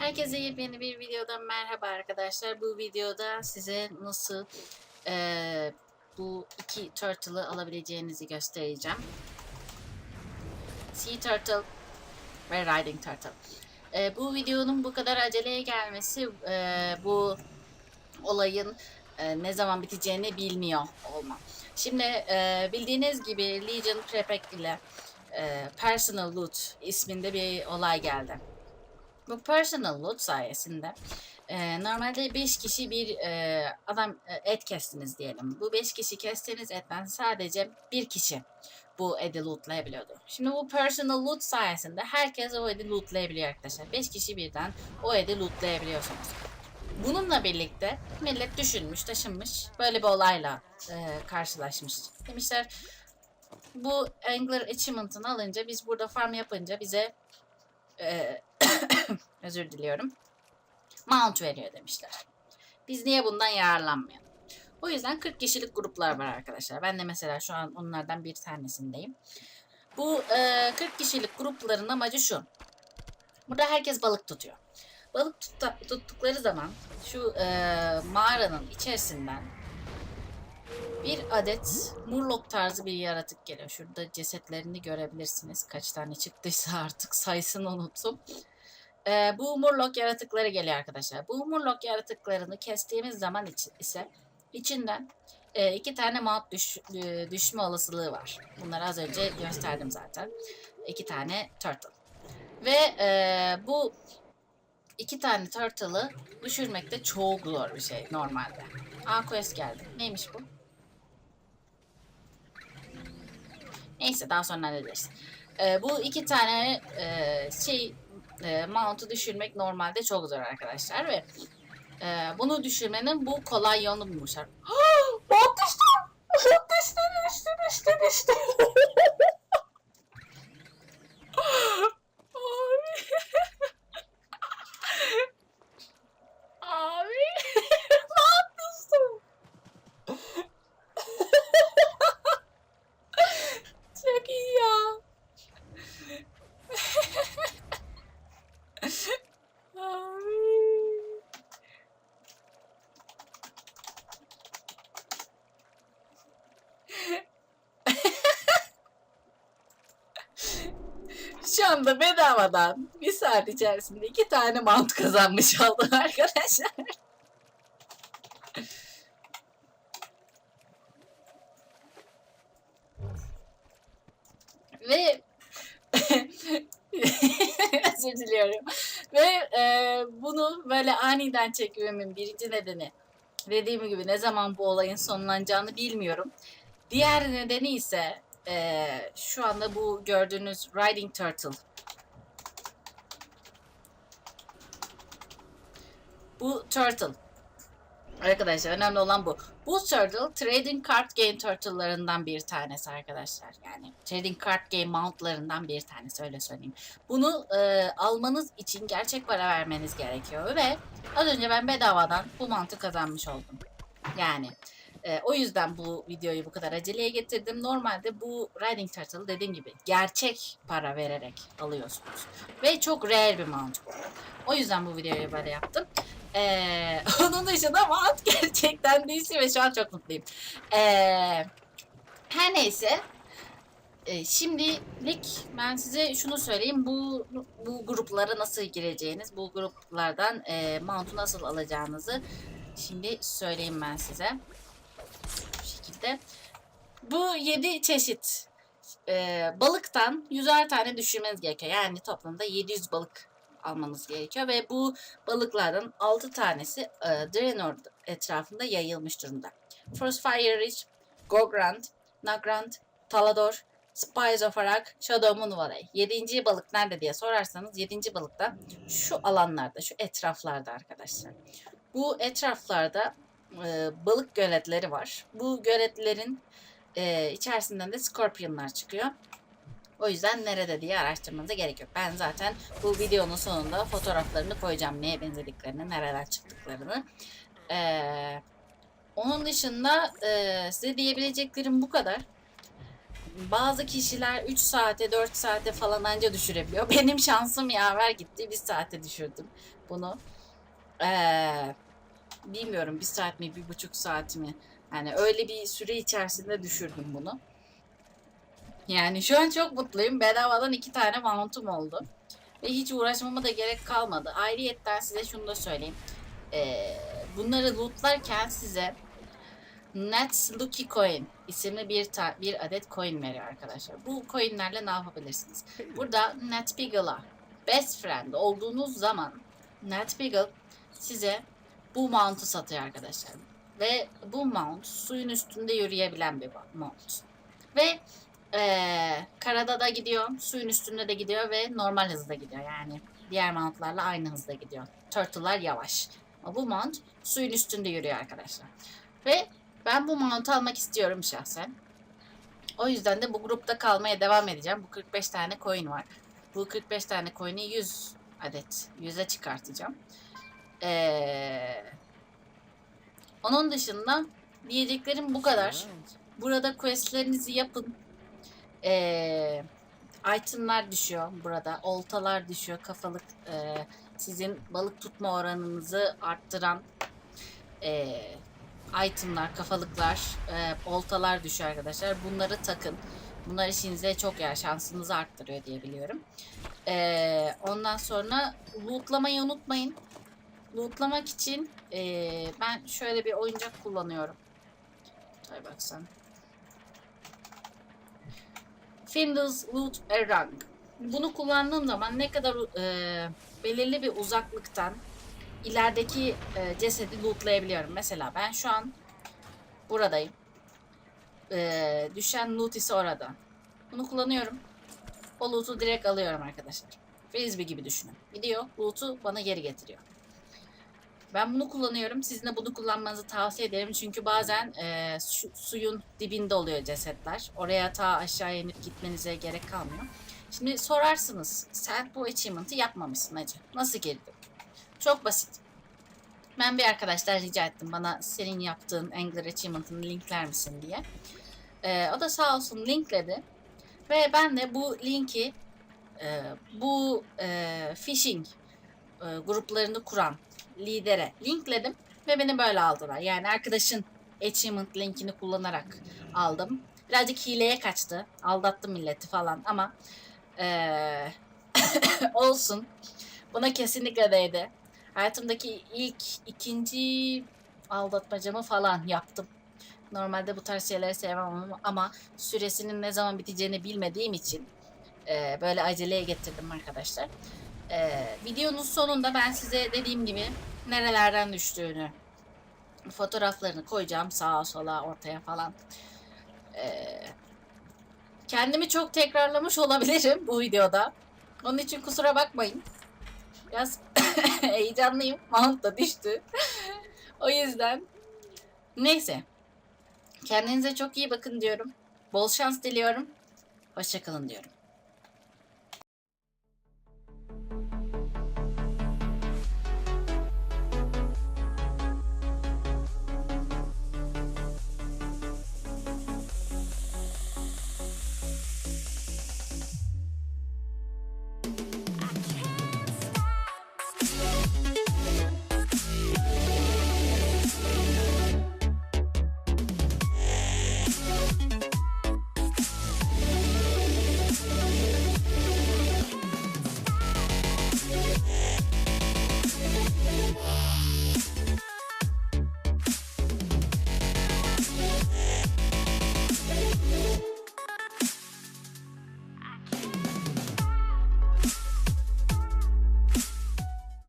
Herkese yepyeni bir videodan merhaba arkadaşlar. Bu videoda size nasıl eee, bu iki turtle'ı alabileceğinizi göstereceğim. Sea Turtle ve Riding Turtle. Eee, bu videonun bu kadar aceleye gelmesi eee, bu olayın eee, ne zaman biteceğini bilmiyor olmam. Şimdi eee, bildiğiniz gibi Legion Prepek ile eee, Personal Loot isminde bir olay geldi. Bu personal loot sayesinde e, normalde 5 kişi bir e, adam e, et kestiniz diyelim. Bu 5 kişi kestiğiniz etten sadece bir kişi bu edi lootlayabiliyordu. Şimdi bu personal loot sayesinde herkes o edi lootlayabiliyor arkadaşlar. 5 kişi birden o edi lootlayabiliyorsunuz. Bununla birlikte millet düşünmüş, taşınmış. Böyle bir olayla e, karşılaşmış. Demişler bu Angler Achievement'ını alınca biz burada farm yapınca bize e, özür diliyorum. Mount veriyor demişler. Biz niye bundan yararlanmayalım? O yüzden 40 kişilik gruplar var arkadaşlar. Ben de mesela şu an onlardan bir tanesindeyim. Bu e, 40 kişilik grupların amacı şu. Burada herkes balık tutuyor. Balık tut- tuttukları zaman şu e, mağaranın içerisinden bir adet murlok tarzı bir yaratık geliyor. Şurada cesetlerini görebilirsiniz. Kaç tane çıktıysa artık sayısını unuttum. Ee, bu murlok yaratıkları geliyor arkadaşlar. Bu murlok yaratıklarını kestiğimiz zaman için, ise içinden e, iki tane mount düş, e, düşme olasılığı var. Bunları az önce gösterdim zaten. İki tane turtle. Ve e, bu iki tane turtle'ı düşürmek de çok zor bir şey normalde. Aa quest geldi. Neymiş bu? Neyse daha sonra hallederiz. Ee, bu iki tane e, şey e, mount'u düşürmek normalde çok zor arkadaşlar ve e, bunu düşürmenin bu kolay yolunu bulmuşlar. Mount düştü! Mount düştü, düştü, düştü, düştü. Abi. Abi. Mount düştü. Çok iyi ya. Abi. Şu anda bedavadan bir saat içerisinde iki tane mount kazanmış oldum arkadaşlar. Ve özür diliyorum. Ve e, bunu böyle aniden çekmemin birinci nedeni dediğim gibi ne zaman bu olayın sonlanacağını bilmiyorum. Diğer nedeni ise e, şu anda bu gördüğünüz Riding Turtle. Bu Turtle. Arkadaşlar önemli olan bu. Bu turtle trading card game turtle'larından bir tanesi arkadaşlar. Yani trading card game mount'larından bir tanesi öyle söyleyeyim. Bunu e, almanız için gerçek para vermeniz gerekiyor ve az önce ben bedavadan bu mount'u kazanmış oldum. Yani e, o yüzden bu videoyu bu kadar aceleye getirdim. Normalde bu Riding Turtle dediğim gibi gerçek para vererek alıyorsunuz. Ve çok rare bir mount bu. O yüzden bu videoyu böyle yaptım. Ee, onun dışında mount gerçekten değilsin ve şu an çok mutluyum. Ee, her neyse. Ee, şimdilik ben size şunu söyleyeyim. Bu bu gruplara nasıl gireceğiniz, bu gruplardan e, mount'u nasıl alacağınızı şimdi söyleyeyim ben size. Şekilde. Bu 7 çeşit e, balıktan 100'er tane düşürmeniz gerekiyor. Yani toplamda 700 balık almanız gerekiyor ve bu balıklardan 6 tanesi e, Draenor etrafında yayılmış durumda. Frostfire Ridge, Gogrand, Nagrand, Talador, Spies of Arak, Shadow Moon Valley. Yedinci balık nerede diye sorarsanız yedinci balık da şu alanlarda, şu etraflarda arkadaşlar. Bu etraflarda e, balık göletleri var. Bu göletlerin e, içerisinden de scorpionlar çıkıyor. O yüzden nerede diye araştırmanıza gerek yok. Ben zaten bu videonun sonunda fotoğraflarını koyacağım. Neye benzediklerini, nereden çıktıklarını. Ee, onun dışında e, size diyebileceklerim bu kadar. bazı kişiler 3 saate 4 saate falan anca düşürebiliyor. Benim şansım yaver gitti. 1 saate düşürdüm bunu. Ee, bilmiyorum bir saat mi bir buçuk saat mi? Yani öyle bir süre içerisinde düşürdüm bunu. Yani şu an çok mutluyum. Bedavadan iki tane mount'um oldu. Ve hiç uğraşmama da gerek kalmadı. Ayrıyetten size şunu da söyleyeyim. Ee, bunları lootlarken size Net Lucky Coin isimli bir ta- bir adet coin veriyor arkadaşlar. Bu coinlerle ne yapabilirsiniz? Burada NetBeagle'a best friend olduğunuz zaman NetBeagle size bu mount'u satıyor arkadaşlar. Ve bu mount suyun üstünde yürüyebilen bir mount. Ve eee, karada da gidiyor, suyun üstünde de gidiyor ve normal hızda gidiyor. Yani diğer mountlarla aynı hızda gidiyor. Turtle'lar yavaş. Ama bu mount suyun üstünde yürüyor arkadaşlar. Ve ben bu mount'u almak istiyorum şahsen. O yüzden de bu grupta kalmaya devam edeceğim. Bu 45 tane coin var. Bu 45 tane coin'i 100 adet 100'e çıkartacağım. Ee, onun dışında diyeceklerim bu kadar. Burada questlerinizi yapın. Ee, itemlar düşüyor burada. Oltalar düşüyor. Kafalık e, sizin balık tutma oranınızı arttıran e, itemlar, kafalıklar, e, oltalar düşüyor arkadaşlar. Bunları takın. Bunlar işinize çok yarar. Şansınızı arttırıyor diye biliyorum. E, ondan sonra lootlamayı unutmayın. Lootlamak için e, ben şöyle bir oyuncak kullanıyorum. Tay baksan. Findles Loot Erang. Bunu kullandığım zaman ne kadar e, belirli bir uzaklıktan ilerideki e, cesedi lootlayabiliyorum. Mesela ben şu an buradayım. E, düşen loot ise orada. Bunu kullanıyorum. O loot'u direkt alıyorum arkadaşlar. Frisbee gibi düşünün. Gidiyor, loot'u bana geri getiriyor. Ben bunu kullanıyorum. Sizin de bunu kullanmanızı tavsiye ederim. Çünkü bazen e, şu, suyun dibinde oluyor cesetler. Oraya ta aşağı inip gitmenize gerek kalmıyor. Şimdi sorarsınız. Sen bu achievement'ı yapmamışsın hacı. Nasıl geri dön- Çok basit. Ben bir arkadaşlar rica ettim bana senin yaptığın Angler Achievement'ını linkler misin diye. Ee, o da sağ olsun linkledi. Ve ben de bu linki e, bu e, phishing e, gruplarını kuran lidere linkledim ve beni böyle aldılar. Yani arkadaşın achievement linkini kullanarak aldım. Birazcık hileye kaçtı. Aldattım milleti falan ama e, olsun. Buna kesinlikle değdi. Hayatımdaki ilk, ikinci aldatmacamı falan yaptım. Normalde bu tarz şeyleri sevmem ama süresinin ne zaman biteceğini bilmediğim için e, böyle aceleye getirdim arkadaşlar. E, videonun sonunda ben size dediğim gibi nerelerden düştüğünü, fotoğraflarını koyacağım sağa sola ortaya falan. E, kendimi çok tekrarlamış olabilirim bu videoda. Onun için kusura bakmayın. Biraz heyecanlıyım. Mount da düştü. o yüzden neyse. Kendinize çok iyi bakın diyorum. Bol şans diliyorum. Hoşçakalın diyorum.